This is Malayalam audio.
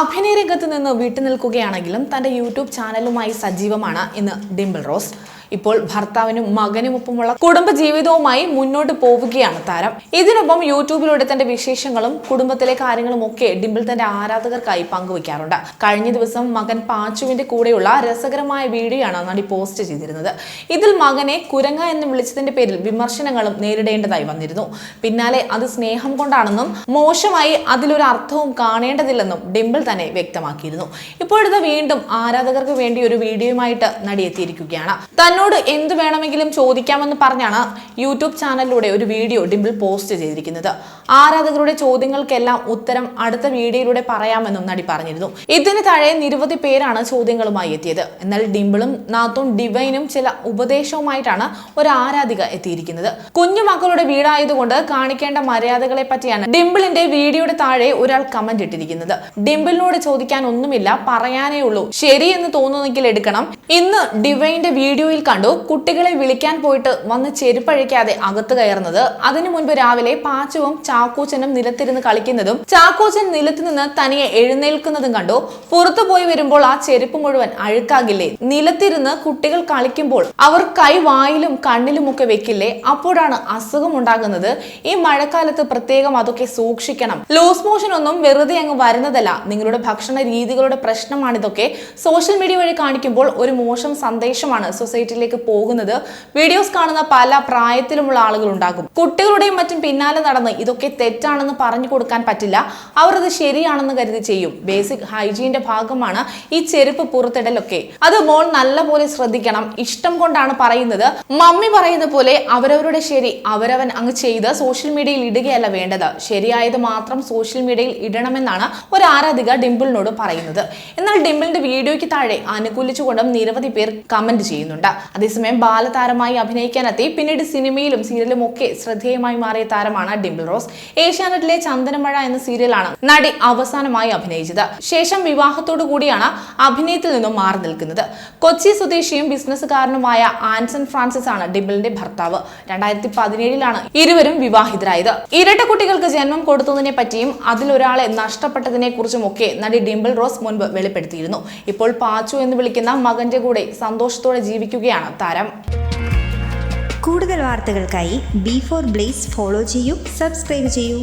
അഭിനയ രംഗത്ത് നിന്ന് വിട്ടുനിൽക്കുകയാണെങ്കിലും തന്റെ യൂട്യൂബ് ചാനലുമായി സജീവമാണ് ഇന്ന് ഡിംപിൾ റോസ്. ഇപ്പോൾ ഭർത്താവിനും മകനുമൊപ്പമുള്ള കുടുംബ ജീവിതവുമായി മുന്നോട്ട് പോവുകയാണ് താരം. ഇതിനൊപ്പം യൂട്യൂബിലൂടെ തന്റെ വിശേഷങ്ങളും കുടുംബത്തിലെ കാര്യങ്ങളും ഒക്കെ ഡിംപിൾ തന്റെ ആരാധകർക്കായി പങ്കുവയ്ക്കാറുണ്ട്. കഴിഞ്ഞ ദിവസം മകൻ പാച്ചുവിന്റെ കൂടെയുള്ള രസകരമായ വീഡിയോയാണ് നടി പോസ്റ്റ് ചെയ്തിരുന്നത്. ഇതിൽ മകനെ കുരങ്ങ എന്ന് വിളിച്ചതിന്റെ പേരിൽ വിമർശനങ്ങളും നേരിടേണ്ടതായി വന്നിരുന്നു. പിന്നാലെ അത് സ്നേഹം കൊണ്ടാണെന്നും മോശമായി അതിലൊരു അർത്ഥവും കാണേണ്ടതില്ലെന്നും ഡിംപിൾ തന്നെ വ്യക്തമാക്കിയിരുന്നു. ഇപ്പോഴത്തെ വീണ്ടും ആരാധകർക്ക് വേണ്ടി ഒരു വീഡിയോയുമായിട്ട് നടിയെത്തിയിരിക്കുകയാണ് തന്നോട് എന്ത് വേണമെങ്കിലും ചോദിക്കാമെന്ന് പറഞ്ഞാണ് യൂട്യൂബ് ചാനലിലൂടെ ഒരു വീഡിയോ ഡിമ്പിൾ പോസ്റ്റ് ചെയ്തിരിക്കുന്നത്. ആരാധകരുടെ ചോദ്യങ്ങൾക്കെല്ലാം ഉത്തരം അടുത്ത വീഡിയോയിലൂടെ പറയാമെന്നും നടി പറഞ്ഞിരുന്നു. ഇതിന് താഴെ നിരവധി പേരാണ് ചോദ്യങ്ങളുമായി എത്തിയത്. എന്നാൽ ഡിമ്പിളും നാത്തും ഡിവൈനും ചില ഉപദേശവുമായിട്ടാണ് ഒരു ആരാധിക എത്തിയിരിക്കുന്നത്. കുഞ്ഞു മക്കളുടെ വീടായതുകൊണ്ട് കാണിക്കേണ്ട മര്യാദകളെ പറ്റിയാണ് ഡിംപിളിന്റെ വീഡിയോയുടെ താഴെ ഒരാൾ കമന്റ് ഇട്ടിരിക്കുന്നത്. ഡിംപിളിനോട് ചോദിക്കാൻ ഒന്നുമില്ല പറയാനേ ഉള്ളൂ. ശരി എന്ന് തോന്നുന്നെങ്കിൽ എടുക്കണം. ഇന്ന് ഡിവൈന്റെ വീഡിയോയിൽ കണ്ടു കുട്ടികളെ വിളിക്കാൻ പോയിട്ട് വന്ന് ചെരുപ്പഴിക്കാതെ അകത്ത് കയറുന്നത്. അതിനു മുൻപ് രാവിലെ പാച്ചുവും ചാക്കോച്ചനും നിലത്തിരുന്ന് കളിക്കുന്നതും ചാക്കോച്ചൻ നിലത്ത് നിന്ന് തനിയെ എഴുന്നേൽക്കുന്നതും കണ്ടു. പുറത്തു പോയി വരുമ്പോൾ ആ ചെരുപ്പ് മുഴുവൻ അഴുക്കാകില്ലേ? നിലത്തിരുന്ന് കുട്ടികൾ കളിക്കുമ്പോൾ അവർ കൈ വായിലും കണ്ണിലുമൊക്കെ വെക്കില്ലേ? അപ്പോഴാണ് അസുഖം ഉണ്ടാകുന്നത് ഈ മഴക്കാലത്ത് പ്രത്യേകം അതൊക്കെ സൂക്ഷിക്കണം. ലൂസ് മോഷൻ ഒന്നും വെറുതെ അങ്ങ് വരുന്നതല്ല. നിങ്ങളുടെ ഭക്ഷണ രീതികളുടെ പ്രശ്നമാണിതൊക്കെ. സോഷ്യൽ മീഡിയ വഴി കാണിക്കുമ്പോൾ ഒരു മോശം സന്ദേശമാണ് സൊസൈറ്റിയിലേക്ക് പോകുന്നത്. വീഡിയോസ് കാണുന്ന പല പ്രായത്തിലുമുള്ള ആളുകൾ ഉണ്ടാകും കുട്ടികളുടെയും മറ്റും പിന്നാലെ നടന്ന് ഇതൊക്കെ തെറ്റാണെന്ന് പറഞ്ഞു കൊടുക്കാൻ പറ്റില്ല. അവർ അത് ശരിയാണെന്ന് കരുതി ചെയ്യും. ബേസിക് ഹൈജീന്റെ ഭാഗമാണ് ഈ ചെരുപ്പ് പുറത്തിടലൊക്കെ. അത് മോൾ നല്ലപോലെ ശ്രദ്ധിക്കണം. ഇഷ്ടം കൊണ്ടാണ് പറയുന്നത്. മമ്മി പറയുന്ന പോലെ അവരവരുടെ ശരി അവരവൻ അങ്ങ് ചെയ്ത് സോഷ്യൽ മീഡിയയിൽ ഇടുകയല്ല വേണ്ടത്. ശരിയായത് മാത്രം സോഷ്യൽ മീഡിയയിൽ ഇടണമെന്നാണ് ഒരു ആരാധിക ഡിംപിളിനോട് പറയുന്നത്. എന്നാൽ ഡിംപിളിന്റെ വീഡിയോയ്ക്ക് താഴെ അനുകൂലിച്ചുകൊണ്ടും നിരവധി പേർ കമന്റ് ചെയ്യുന്നുണ്ട്. അതേസമയം ബാലതാരമായി അഭിനയിക്കാനെത്തി പിന്നീട് സിനിമയിലും സീരിയലും ഒക്കെ ശ്രദ്ധേയമായി മാറിയ താരമാണ് ഡിംപിൾ റോസ്. ഏഷ്യാനെറ്റിലെ ചന്ദനമഴ എന്ന സീരിയലാണ് നടി അവസാനമായി അഭിനയിച്ചത്. ശേഷം വിവാഹത്തോടു കൂടിയാണ് അഭിനയത്തിൽ നിന്നും മാറി നിൽക്കുന്നത്. കൊച്ചി സ്വദേശിയും ബിസിനസ്സുകാരനുമായ ആൻസൺ ഫ്രാൻസിസ് ആണ് ഡിംപിളിന്റെ ഭർത്താവ്. രണ്ടായിരത്തി പതിനേഴിലാണ് ഇരുവരും വിവാഹിതരായത്. ഇരട്ട കുട്ടികൾക്ക് ജന്മം കൊടുത്തതിനെ പറ്റിയും അതിലൊരാളെ നഷ്ടപ്പെട്ടതിനെ കുറിച്ചും ഒക്കെ നടി ഡിംപിൾ റോസ് മുൻപ് വെളിപ്പെടുത്തിയിരുന്നു. ഇപ്പോൾ പാച്ചു എന്ന് വിളിക്കുന്ന മകന്റെ കൂടെ സന്തോഷത്തോടെ ജീവിക്കുകയാണ് താരം. കൂടുതൽ വാർത്തകൾക്കായി ബി ഫോർ ബ്ലേസ് ഫോളോ ചെയ്യൂ സബ്സ്ക്രൈബ് ചെയ്യൂ.